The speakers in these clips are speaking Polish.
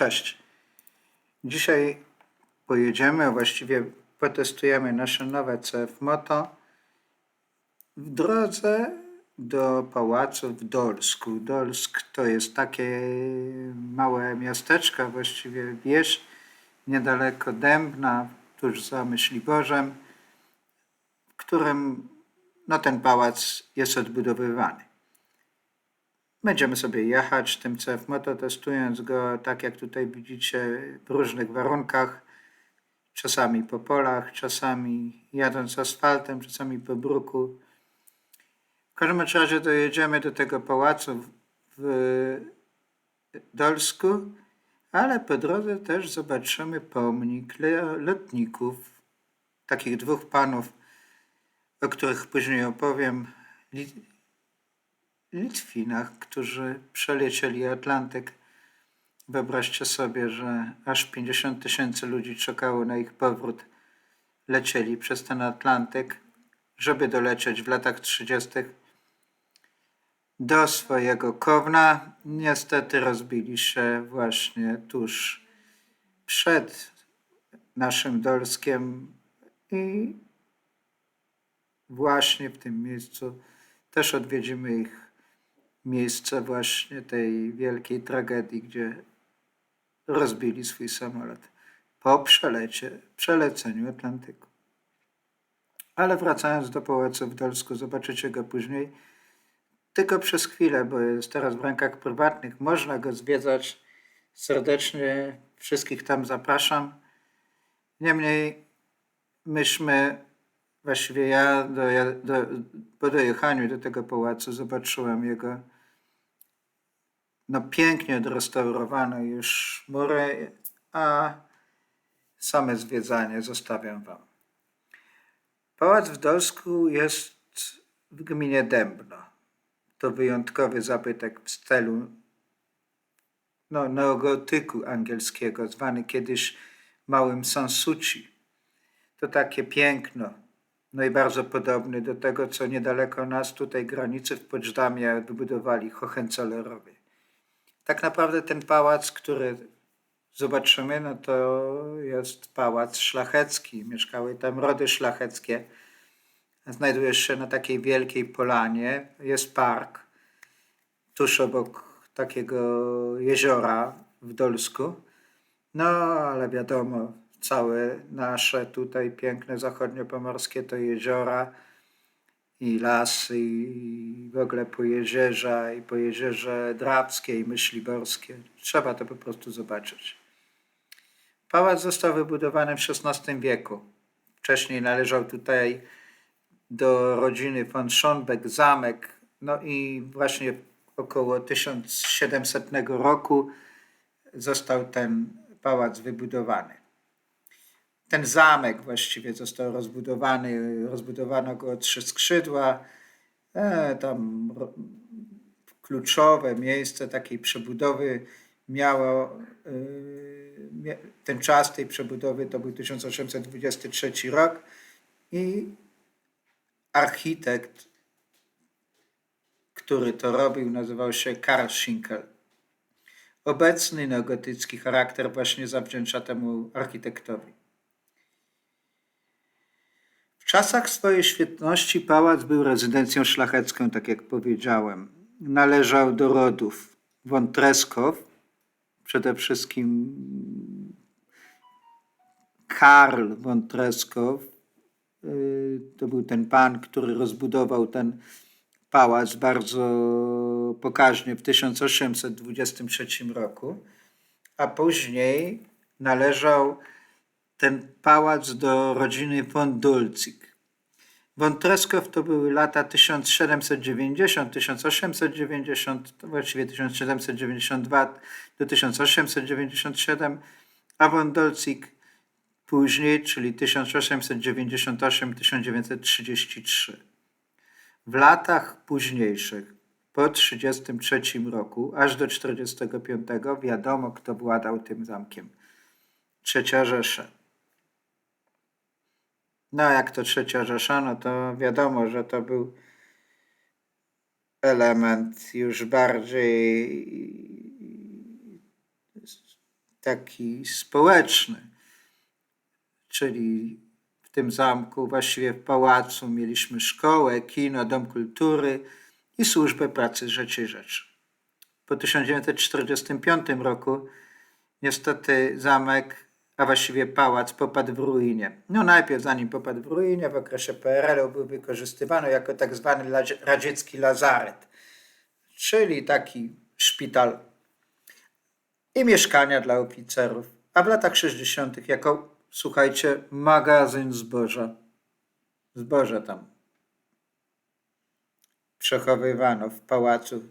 Cześć. Dzisiaj pojedziemy, a właściwie potestujemy nasze nowe CF Moto w drodze do pałacu w Dolsku. Dolsk to jest takie małe miasteczko, właściwie wieś, niedaleko Dębna, tuż za Myśliborzem, w którym no, ten pałac jest odbudowywany. Będziemy sobie jechać tym CF Moto, testując go tak jak tutaj widzicie w różnych warunkach. Czasami po polach, czasami jadąc asfaltem, czasami po bruku. W każdym razie dojedziemy do tego pałacu w Dolsku, ale po drodze też zobaczymy pomnik lotników, takich dwóch panów, o których później opowiem. Li- Litwinach, którzy przelecieli Atlantyk. Wyobraźcie sobie, że aż 50 tysięcy ludzi czekało na ich powrót. Lecieli przez ten Atlantyk, żeby dolecieć w latach 30. do swojego Kowna. Niestety rozbili się właśnie tuż przed naszym Dolskiem i właśnie w tym miejscu też odwiedzimy ich miejsce właśnie tej wielkiej tragedii, gdzie rozbili swój samolot po przelecie, przeleceniu Atlantyku. Ale wracając do pałacu w Dolsku, zobaczycie go później tylko przez chwilę, bo jest teraz w rękach prywatnych. Można go zwiedzać serdecznie. Wszystkich tam zapraszam. Niemniej myśmy, właściwie ja do, do, po dojechaniu do tego pałacu zobaczyłem jego no pięknie odrestaurowane już mury, a same zwiedzanie zostawiam Wam. Pałac w Dolsku jest w gminie Dębno. To wyjątkowy zabytek w stylu no, neogotyku angielskiego, zwany kiedyś Małym Sansuci. To takie piękno, no i bardzo podobny do tego, co niedaleko nas tutaj granicy w Poczdamie wybudowali Hohenzollerowie. Tak naprawdę ten pałac, który zobaczymy, no to jest pałac szlachecki. Mieszkały tam rody szlacheckie. Znajduje się na takiej wielkiej polanie. Jest park tuż obok takiego jeziora w Dolsku. No, ale wiadomo, całe nasze tutaj piękne zachodniopomorskie to jeziora i lasy i w ogóle po jeziorza i po jeziorze Drabskie i Myśliborskie. Trzeba to po prostu zobaczyć. Pałac został wybudowany w XVI wieku. Wcześniej należał tutaj do rodziny von Schonbeck zamek. No i właśnie około 1700 roku został ten pałac wybudowany. Ten zamek właściwie został rozbudowany, rozbudowano go o trzy skrzydła. E, tam kluczowe miejsce takiej przebudowy miało y, ten czas tej przebudowy to był 1823 rok i architekt, który to robił, nazywał się Karl Schinkel. Obecny neogotycki charakter właśnie zawdzięcza temu architektowi. Czasach swojej świetności pałac był rezydencją szlachecką, tak jak powiedziałem. Należał do rodów von Treskow, przede wszystkim Karl von Treskow. y, To był ten pan, który rozbudował ten pałac bardzo pokaźnie w 1823 roku, a później należał ten pałac do rodziny von Dulcik. Von Treskow to były lata 1790, 1890, to właściwie 1792 do 1897, a von Dolcik później, czyli 1898-1933. W latach późniejszych, po 1933 roku, aż do 1945, wiadomo, kto władał tym zamkiem. Trzecia Rzesza. No, jak to trzecia Rzesza, no to wiadomo, że to był element już bardziej taki społeczny, czyli w tym zamku, właściwie w pałacu, mieliśmy szkołę, kino, dom kultury i służbę pracy rzeczy rzeczy. Po 1945 roku niestety zamek, a właściwie pałac popadł w ruinie. No najpierw zanim popadł w ruinie, w okresie PRL-u był wykorzystywany jako tak zwany radziecki lazaret, czyli taki szpital i mieszkania dla oficerów, a w latach 60. jako, słuchajcie, magazyn zboża. Zboże tam przechowywano w pałacu,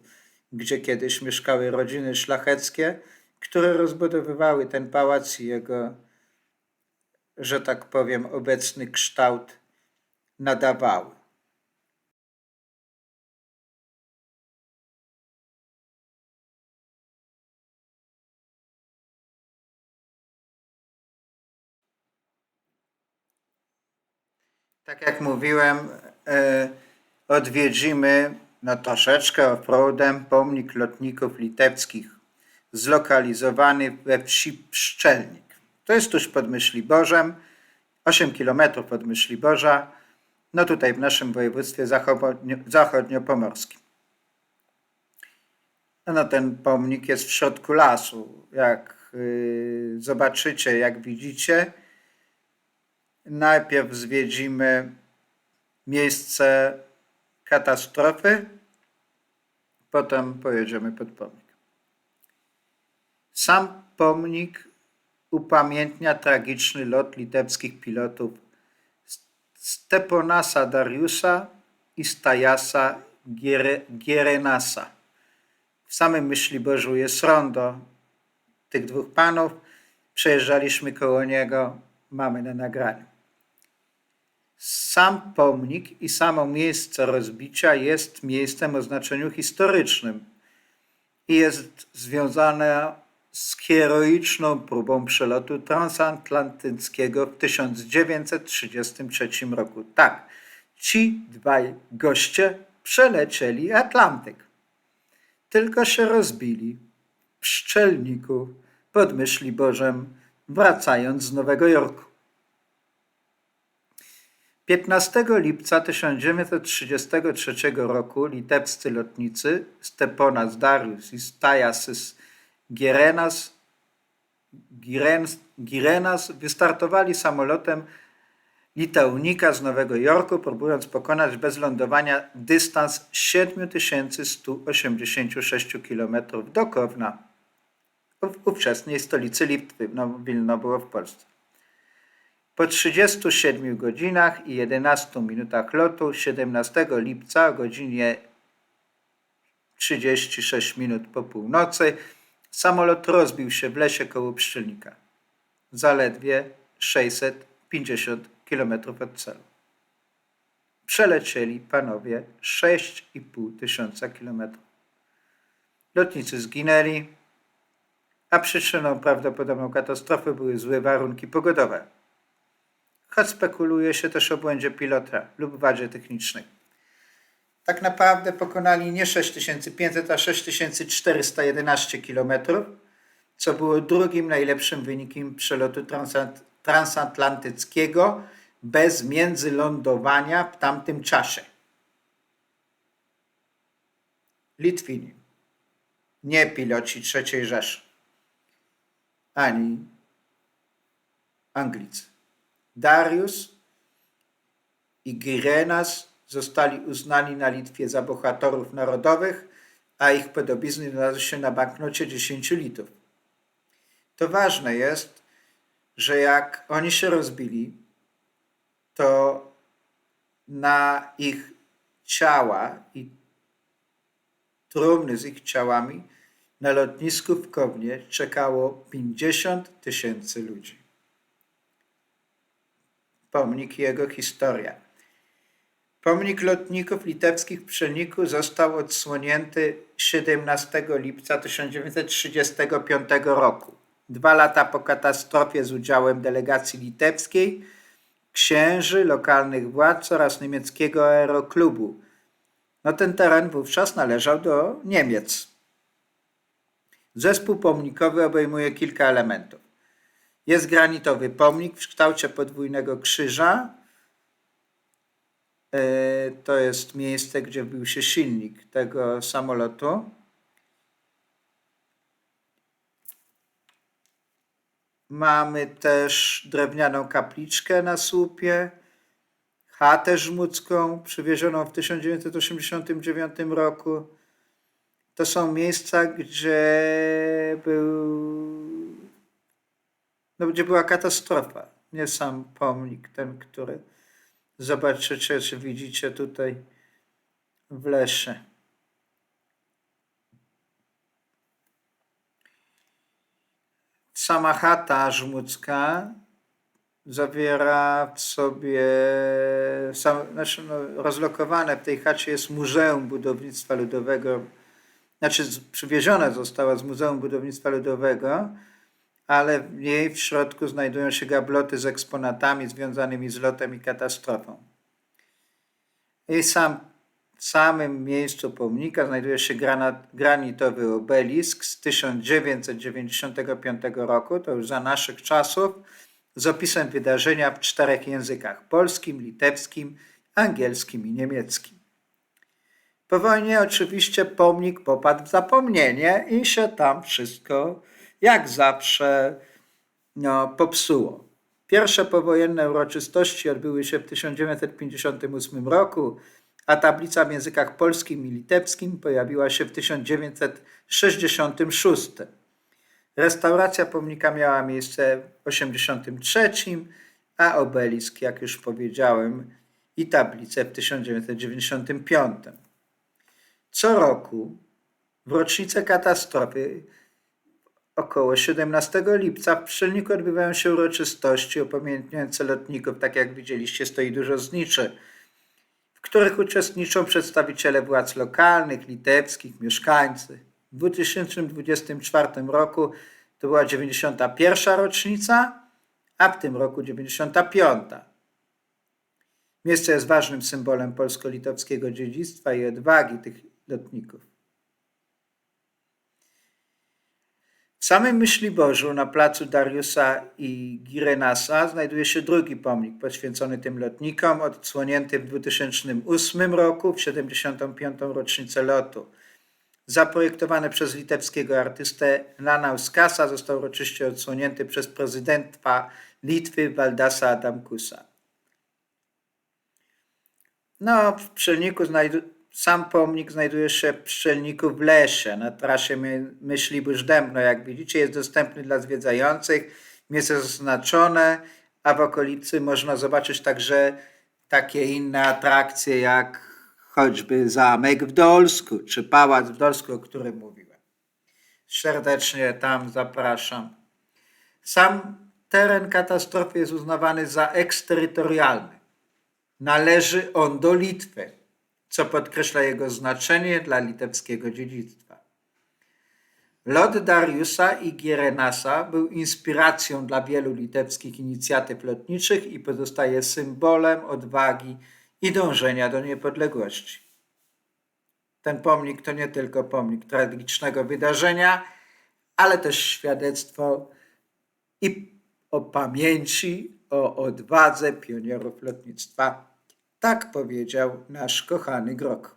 gdzie kiedyś mieszkały rodziny szlacheckie, które rozbudowywały ten pałac i jego, że tak powiem, obecny kształt nadawały. Tak jak mówiłem, e, odwiedzimy no troszeczkę offroadem pomnik lotników litewskich zlokalizowany we wsi Pszczelnik. To jest tuż pod Myśliborzem, 8 km od Myśliborza, no tutaj w naszym województwie zachodnio, zachodniopomorskim. No ten pomnik jest w środku lasu. Jak yy, zobaczycie, jak widzicie, najpierw zwiedzimy miejsce katastrofy, potem pojedziemy pod pomnik. Sam pomnik upamiętnia tragiczny lot litewskich pilotów Steponasa Dariusa i Stajasa Gierenasa. W samym Myśliborzu jest rondo tych dwóch panów. Przejeżdżaliśmy koło niego, mamy na nagraniu. Sam pomnik i samo miejsce rozbicia jest miejscem o znaczeniu historycznym i jest związane z heroiczną próbą przelotu transatlantyckiego w 1933 roku. Tak, ci dwaj goście przelecieli Atlantyk. Tylko się rozbili w szczelniku pod Myśliborzem, wracając z Nowego Jorku. 15 lipca 1933 roku litewscy lotnicy Steponas Darius i Stajasys Girenas, Girenas wystartowali samolotem Litaunika z Nowego Jorku, próbując pokonać bez lądowania dystans 7186 km do Kowna, ówczesnej stolicy Litwy, no Wilno było w Polsce. Po 37 godzinach i 11 minutach lotu 17 lipca o godzinie 36 minut po północy samolot rozbił się w lesie koło Pszczelnika. Zaledwie 650 km od celu. Przelecieli panowie 6,5 tysiąca kilometrów. Lotnicy zginęli, a przyczyną prawdopodobną katastrofy były złe warunki pogodowe choć spekuluje się też o błędzie pilota lub wadzie technicznej. Tak naprawdę pokonali nie 6500, a 6411 km, co było drugim najlepszym wynikiem przelotu transatlantyckiego bez międzylądowania w tamtym czasie. Litwini, nie piloci III Rzeszy, ani Anglicy. Darius i Girenas zostali uznani na Litwie za bohaterów narodowych, a ich podobizny znalazły się na banknocie 10 litów. To ważne jest, że jak oni się rozbili, to na ich ciała i trumny z ich ciałami na lotnisku w Kownie czekało 50 tysięcy ludzi pomnik jego historia. Pomnik lotników litewskich w Pszeniku został odsłonięty 17 lipca 1935 roku. Dwa lata po katastrofie z udziałem delegacji litewskiej, księży, lokalnych władz oraz niemieckiego aeroklubu. No ten teren wówczas należał do Niemiec. Zespół pomnikowy obejmuje kilka elementów. Jest granitowy pomnik w kształcie podwójnego krzyża. E, To jest miejsce, gdzie wbił się silnik tego samolotu. Mamy też drewnianą kapliczkę na słupie, chatę żmudzką przywiezioną w 1989 roku. To są miejsca, gdzie był, no, gdzie była katastrofa. Nie sam pomnik, ten, który zobaczycie, czy widzicie tutaj w lesie. Sama chata żmudzka zawiera w sobie, sam, znaczy no, rozlokowane w tej chacie jest Muzeum Budownictwa Ludowego, znaczy przywiezione została z Muzeum Budownictwa Ludowego, ale w niej w środku znajdują się gabloty z eksponatami związanymi z lotem i katastrofą. I sam, w samym miejscu pomnika znajduje się granat, granitowy obelisk z 1995 roku, to już za naszych czasów, z opisem wydarzenia w czterech językach: polskim, litewskim, angielskim i niemieckim. Po wojnie oczywiście pomnik popadł w zapomnienie i się tam wszystko, jak zawsze, no, popsuło. Pierwsze powojenne uroczystości odbyły się w 1958 roku, a tablica w językach polskim i litewskim pojawiła się w 1966. Restauracja pomnika miała miejsce w 1983, a obelisk, jak już powiedziałem, i tablicę w 1995. Co roku w rocznicę katastrofy około 17 lipca w Pszczelniku odbywają się uroczystości upamiętniające lotników, tak jak widzieliście stoi dużo zniczy, w których uczestniczą przedstawiciele władz lokalnych, litewskich, mieszkańcy. W 2024 roku to była 91. rocznica, a w tym roku 95. Miejsce jest ważnym symbolem polsko-litowskiego dziedzictwa i odwagi tych lotników. W samym Myśliborzu na placu Dariusa i Girenasa znajduje się drugi pomnik poświęcony tym lotnikom, odsłonięty w 2008 roku w 75. rocznicę lotu. Zaprojektowany przez litewskiego artystę Lanauskasa został uroczyście odsłonięty przez prezydenta Litwy Waldasa Adamkusa. No, w Pszczelniku znajdu- sam pomnik znajduje się w Pszczelniku w lesie, na trasie My- Myślibórz-Dębno. Jak widzicie, jest dostępny dla zwiedzających. Miejsce zaznaczone, a w okolicy można zobaczyć także takie inne atrakcje, jak choćby Zamek w Dolsku, czy Pałac w Dolsku, o którym mówiłem. Serdecznie tam zapraszam. Sam teren katastrofy jest uznawany za eksterytorialny. Należy on do Litwy, co podkreśla jego znaczenie dla litewskiego dziedzictwa. Lot Dariusa i Gierenasa był inspiracją dla wielu litewskich inicjatyw lotniczych i pozostaje symbolem odwagi i dążenia do niepodległości. Ten pomnik to nie tylko pomnik tragicznego wydarzenia, ale też świadectwo i o pamięci, o odwadze pionierów lotnictwa. Tak powiedział nasz kochany Grok.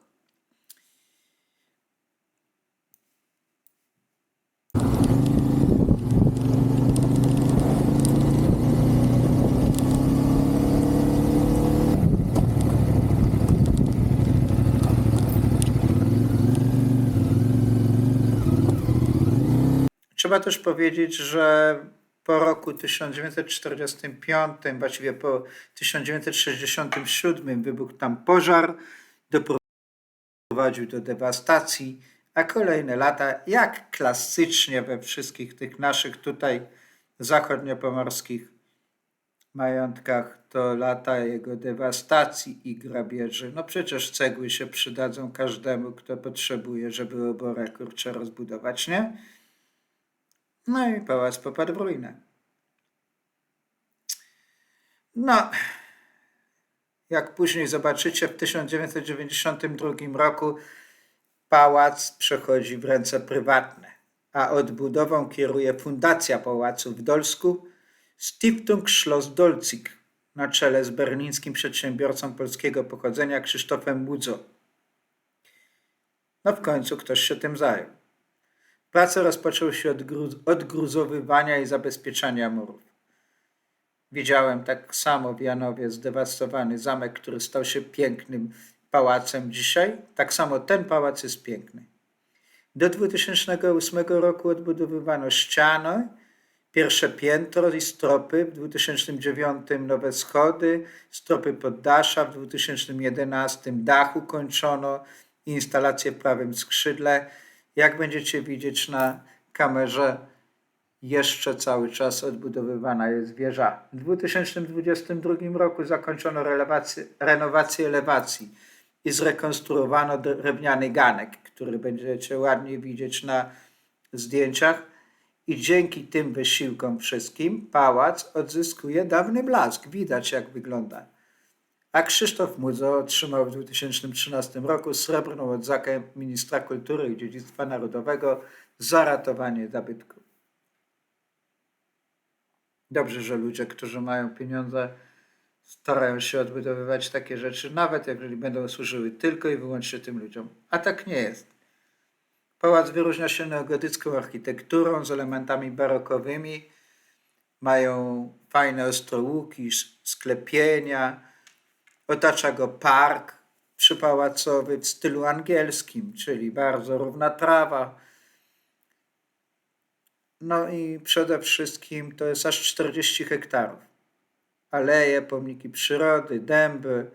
Trzeba też powiedzieć, że po roku 1945, właściwie po 1967 wybuchł tam pożar, doprowadził do dewastacji, a kolejne lata, jak klasycznie we wszystkich tych naszych tutaj zachodniopomorskich majątkach, to lata jego dewastacji i grabieży. No przecież cegły się przydadzą każdemu, kto potrzebuje, żeby oborę kurczę rozbudować, nie? No i pałac popadł w ruinę. No, jak później zobaczycie, w 1992 roku pałac przechodzi w ręce prywatne. a odbudową kieruje Fundacja Pałacu w Dolsku Stiftung Schloss Dolzig na czele z berlińskim przedsiębiorcą polskiego pochodzenia Krzysztofem Mudzo. No w końcu ktoś się tym zajął. Prace rozpoczęły się od gru- odgruzowywania i zabezpieczania murów. Widziałem tak samo w Janowie zdewastowany zamek, który stał się pięknym pałacem dzisiaj. Tak samo ten pałac jest piękny. Do 2008 roku odbudowywano ściany, pierwsze piętro i stropy, w 2009 nowe schody, stropy poddasza, w 2011 dach ukończono, instalację w prawym skrzydle. Jak będziecie widzieć na kamerze, jeszcze cały czas odbudowywana jest wieża. W 2022 roku zakończono renowację elewacji i zrekonstruowano drewniany ganek, który będziecie ładnie widzieć na zdjęciach. I dzięki tym wysiłkom wszystkim pałac odzyskuje dawny blask. Widać jak wygląda. A Krzysztof Mudzo otrzymał w 2013 roku srebrną odznakę ministra kultury i dziedzictwa narodowego za ratowanie zabytków. Dobrze, że ludzie, którzy mają pieniądze, starają się odbudowywać takie rzeczy, nawet jeżeli będą służyły tylko i wyłącznie tym ludziom. A tak nie jest. Pałac wyróżnia się neogotycką architekturą z elementami barokowymi. Mają fajne ostrołuki, sklepienia. Otacza go park przypałacowy w stylu angielskim, czyli bardzo równa trawa. No i przede wszystkim to jest aż 40 hektarów. Aleje, pomniki przyrody, dęby,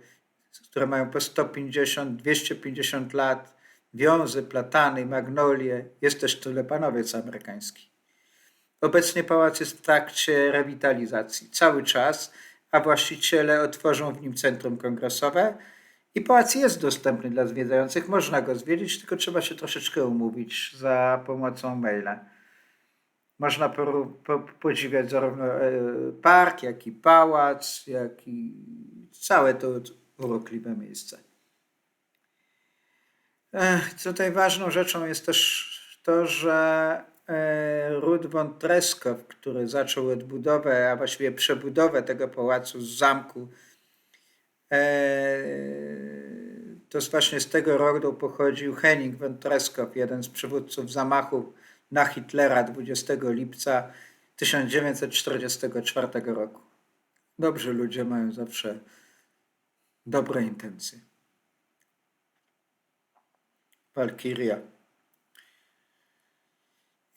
które mają po 150, 250 lat, wiązy, platany, magnolie. Jest też tulepanowiec amerykański. Obecnie pałac jest w trakcie rewitalizacji cały czas, a właściciele otworzą w nim centrum kongresowe i pałac jest dostępny dla zwiedzających. Można go zwiedzić, tylko trzeba się troszeczkę umówić za pomocą maila. Można po, po, podziwiać zarówno e, park, jak i pałac, jak i całe to urokliwe miejsce. Ech, Tutaj ważną rzeczą jest też to, że Rud von Treskow, który zaczął odbudowę, a właściwie przebudowę tego pałacu z zamku, e, to właśnie z tego rodu pochodził Henning von Treskow, jeden z przywódców zamachu na Hitlera 20 lipca 1944 roku. Dobrzy ludzie mają zawsze dobre intencje. Walkiria.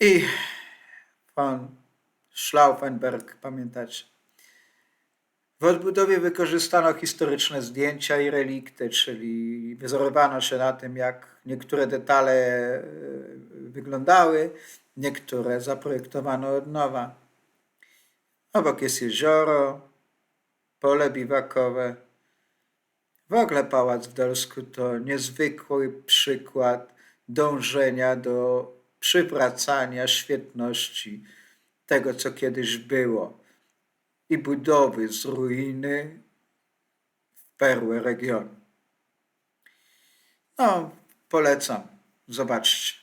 I von Schlaufenberg, pamiętacie? W odbudowie wykorzystano historyczne zdjęcia i relikty, czyli wzorowano się na tym, jak niektóre detale e, wyglądały, niektóre zaprojektowano od nowa. Obok jest jezioro, pole biwakowe. W ogóle Pałac w Dolsku to niezwykły przykład dążenia do przywracania świetności tego, co kiedyś było i budowy z ruiny w perłę regionu. No, polecam. Zobaczcie.